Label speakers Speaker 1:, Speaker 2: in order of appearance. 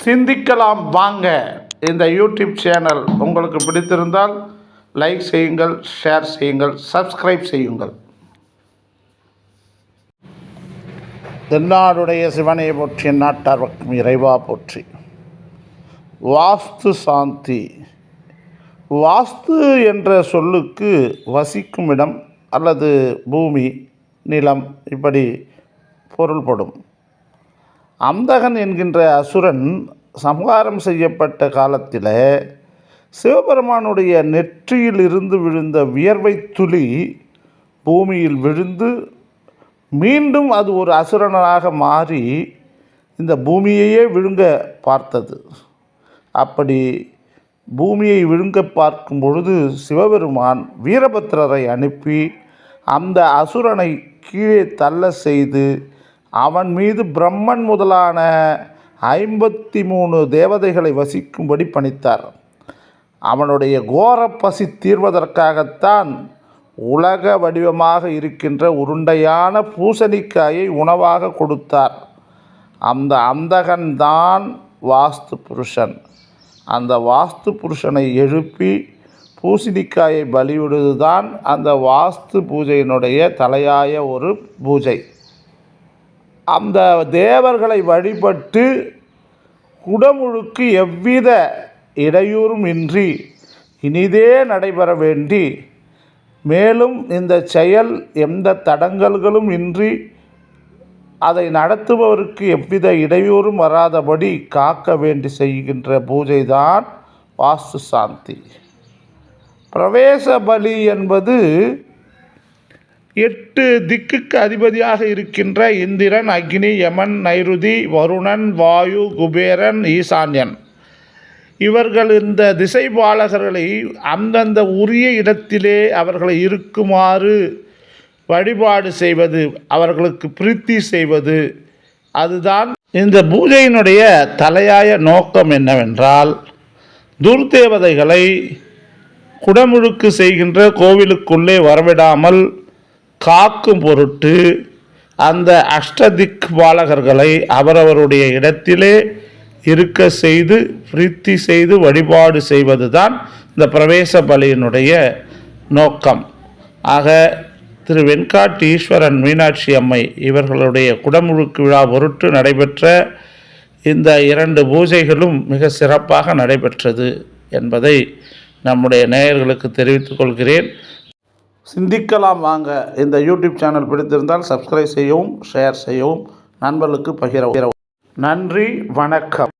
Speaker 1: சிந்திக்கலாம் வாங்க. இந்த யூடியூப் சேனல் உங்களுக்கு பிடித்திருந்தால் லைக் செய்யுங்கள் ஷேர் செய்யுங்கள் சப்ஸ்கிரைப் செய்யுங்கள். தென்னாடுடைய சிவனை போற்றி நாட்டார்வக்கும் இறைவா போற்றி. வாஸ்து சாந்தி. வாஸ்து என்ற சொல்லுக்கு வசிக்கும் இடம் அல்லது பூமி நிலம் இப்படி பொருள்படும். அந்தகன் என்கின்ற அசுரன் சம்ஹாரம் செய்யப்பட்ட காலத்தில் சிவபெருமானுடைய நெற்றியில் இருந்து விழுந்த வியர்வை துளி பூமியில் விழுந்து மீண்டும் அது ஒரு அசுரனாக மாறி இந்த பூமியையே விழுங்க பார்த்தது. அப்படி பூமியை விழுங்க பார்க்கும் பொழுது சிவபெருமான் வீரபத்திரரை அனுப்பி அந்த அசுரனை கீழே தள்ள செய்து அவன் மீது பிரம்மன் முதலான ஐம்பத்தி மூணு தேவதைகளை வசிக்கும்படி பணித்தார். அவனுடைய கோர பசி தீர்வதற்காகத்தான் உலக வடிவமாக இருக்கின்ற உருண்டையான பூசணிக்காயை உணவாக கொடுத்தார். அந்த அந்தகன்தான் வாஸ்து புருஷன். அந்த வாஸ்து புருஷனை எழுப்பி பூசணிக்காயை பலியிடுவதுதான் அந்த வாஸ்து பூஜையினுடைய தலையாய ஒரு பூஜை. அந்த தேவர்களை வழிபட்டு குடமுழுக்கு எவ்வித இடையூறும் இன்றி இனிதே நடைபெற வேண்டி மேலும் இந்த செயல் எந்த தடங்கல்களும் இன்றி அதை நடத்துபவருக்கு எவ்வித இடையூறும் வராதபடி காக்க வேண்டி செய்கின்ற பூஜைதான் வாஸ்து சாந்தி. பிரவேச பலி என்பது எட்டு திக்குக்கு அதிபதியாக இருக்கின்ற இந்திரன் அக்னி யமன் நைருதி வருணன் வாயு குபேரன் ஈசான்யன். இவர்கள் இந்த திசைபாலகர்களை அந்தந்த உரிய இடத்திலே அவர்களை இருக்குமாறு வழிபாடு செய்வது அவர்களுக்கு பிரீத்தி செய்வது அதுதான் இந்த பூஜையினுடைய தலையாய நோக்கம் என்னவென்றால் துர்தேவதைகளை குடமுழுக்கு செய்கின்ற கோவிலுக்குள்ளே வரவிடாமல் காக்கும் பொருட்டு அந்த அஷ்டதிக் பாலகர்களை அவரவருடைய இடத்திலே இருக்க செய்து பிரித்தி செய்து வழிபாடு செய்வது தான் இந்த பிரவேச பலியினுடைய நோக்கம். ஆக திரு வெண்காட்டு ஈஸ்வரன் மீனாட்சி அம்மை இவர்களுடைய குடமுழுக்கு விழா பொருட்டு நடைபெற்ற இந்த இரண்டு பூஜைகளும் மிக சிறப்பாக நடைபெற்றது என்பதை நம்முடைய நேயர்களுக்கு தெரிவித்துக் கொள்கிறேன். சிந்திக்கலாம் வாங்க. இந்த யூடியூப் சேனல் பிடித்திருந்தால் சப்ஸ்கிரைப் செய்யவும் ஷேர் செய்யவும் நண்பர்களுக்கு பகிரவும். நன்றி வணக்கம்.